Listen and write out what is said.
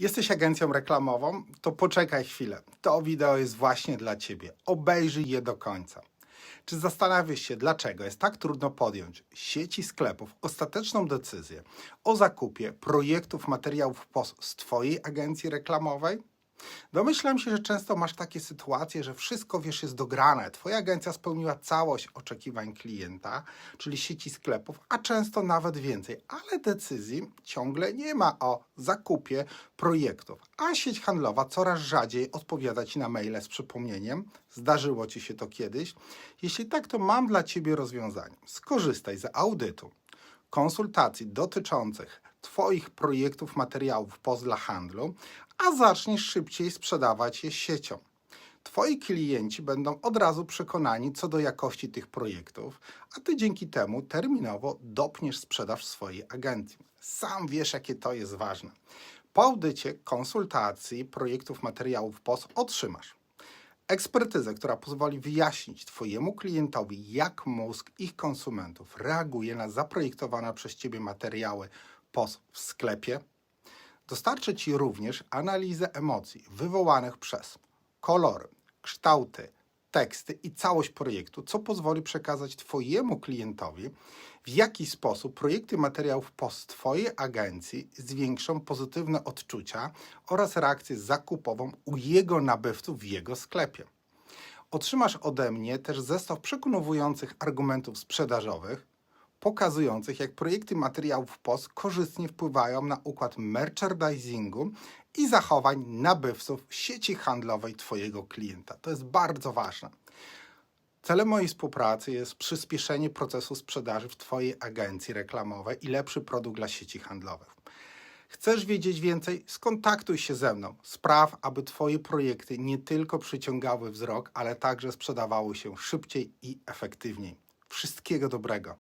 Jesteś agencją reklamową? To poczekaj chwilę. To wideo jest właśnie dla Ciebie. Obejrzyj je do końca. Czy zastanawiasz się, dlaczego jest tak trudno podjąć sieci sklepów ostateczną decyzję o zakupie projektów materiałów POS z Twojej agencji reklamowej? Domyślam się, że często masz takie sytuacje, że wszystko wiesz jest dograne. Twoja agencja spełniła całość oczekiwań klienta, czyli sieci sklepów, a często nawet więcej, ale decyzji ciągle nie ma o zakupie projektów. A sieć handlowa coraz rzadziej odpowiada Ci na maile z przypomnieniem. Zdarzyło Ci się to kiedyś? Jeśli tak, to mam dla Ciebie rozwiązanie. Skorzystaj z audytu konsultacji dotyczących Twoich projektów, materiałów POS dla handlu, a zaczniesz szybciej sprzedawać je siecią. Twoi klienci będą od razu przekonani co do jakości tych projektów, a Ty dzięki temu terminowo dopniesz sprzedaż swojej agencji. Sam wiesz, jakie to jest ważne. Po audycie konsultacji projektów, materiałów POS otrzymasz ekspertyzę, która pozwoli wyjaśnić Twojemu klientowi, jak mózg ich konsumentów reaguje na zaprojektowane przez Ciebie materiały POS w sklepie. Dostarczę Ci również analizę emocji wywołanych przez kolory, kształty, teksty i całość projektu, co pozwoli przekazać Twojemu klientowi, w jaki sposób projekty materiałów POS Twojej agencji zwiększą pozytywne odczucia oraz reakcję zakupową u jego nabywców w jego sklepie. Otrzymasz ode mnie też zestaw przekonujących argumentów sprzedażowych, pokazujących, jak projekty materiałów POS korzystnie wpływają na układ merchandisingu i zachowań nabywców sieci handlowej Twojego klienta. To jest bardzo ważne. Celem mojej współpracy jest przyspieszenie procesu sprzedaży w Twojej agencji reklamowej i lepszy produkt dla sieci handlowych. Chcesz wiedzieć więcej? Skontaktuj się ze mną. Spraw, aby Twoje projekty nie tylko przyciągały wzrok, ale także sprzedawały się szybciej i efektywniej. Wszystkiego dobrego.